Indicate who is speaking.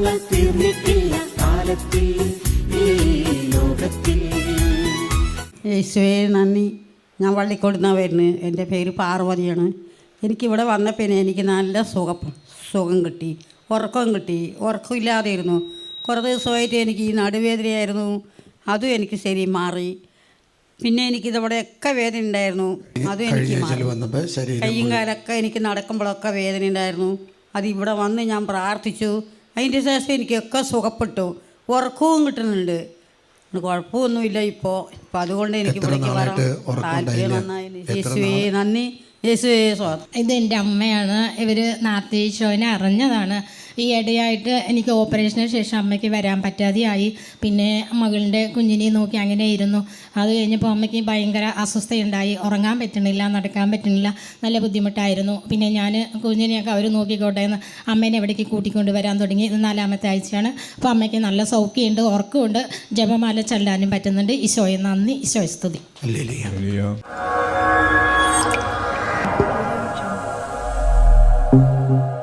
Speaker 1: പാപങ്ങൾ തീർന്നിട്ടില്ല കാലത്തിൽ ഈ ലോകത്തിൽ.
Speaker 2: യേശുവേ നന്ദി. ഞാൻ വള്ളിക്കൊടുന്ന വരുന്നത്. എന്റെ പേര് പാർവതിയാണ്. എനിക്കിവിടെ വന്ന പിന്നെ എനിക്ക് നല്ല സുഖം സുഖം കിട്ടി ഉറക്കം കിട്ടി ഉറക്കമില്ലാതെ ഇരുന്നു കുറേ ദിവസമായിട്ട് എനിക്ക് ഈ നടുവേദനയായിരുന്നു. അതും എനിക്ക് ശരി മാറി. പിന്നെ എനിക്ക് എനിക്കിതവിടെയൊക്കെ വേദന ഉണ്ടായിരുന്നു. അതും എനിക്ക് കയ്യും കാലൊക്കെ എനിക്ക് നടക്കുമ്പോഴൊക്കെ വേദന ഉണ്ടായിരുന്നു. അത് ഇവിടെ വന്ന് ഞാൻ പ്രാർത്ഥിച്ചു. അതിന്റെ ശേഷം എനിക്കൊക്കെ സുഖപ്പെട്ടു. ഉറക്കവും കിട്ടുന്നുണ്ട്. കുഴപ്പമൊന്നുമില്ല ഇപ്പോൾ. ഇപ്പം അതുകൊണ്ട് എനിക്ക്
Speaker 3: വിളിക്കാൻ?
Speaker 2: നന്നായി യേശുവേ നന്ദി. യേശുവേ
Speaker 4: ഇത് എന്റെ അമ്മയാണ്. ഇവർ നാർത്തീശോനെ അറിഞ്ഞതാണ്. ഈ ഇടയായിട്ട് എനിക്ക് ഓപ്പറേഷന് ശേഷം അമ്മയ്ക്ക് വരാൻ പറ്റാതെയായി. പിന്നെ മകളുടെ കുഞ്ഞിനെ നോക്കി അങ്ങനെ ഇരുന്നു. അത് കഴിഞ്ഞപ്പോൾ അമ്മയ്ക്ക് ഭയങ്കര അസ്വസ്ഥയുണ്ടായി. ഉറങ്ങാൻ പറ്റണില്ല നടക്കാൻ പറ്റണില്ല. നല്ല ബുദ്ധിമുട്ടായിരുന്നു. പിന്നെ ഞാൻ കുഞ്ഞിനെയൊക്കെ അവർ നോക്കിക്കോട്ടെ എന്ന് അമ്മേനെ എവിടേക്ക് കൂട്ടിക്കൊണ്ട് വരാൻ തുടങ്ങി. ഇത് നാലാമത്തെ ആഴ്ചയാണ്. അപ്പോൾ അമ്മയ്ക്ക് നല്ല സൗഖ്യമുണ്ട് ഉറക്കമുണ്ട്. ജപമാല ചെല്ലാനും പറ്റുന്നുണ്ട്. ഈശോയെ നന്ദി ഈശോയെ സ്തുതി.
Speaker 5: ഹല്ലേലൂയ. Thank you.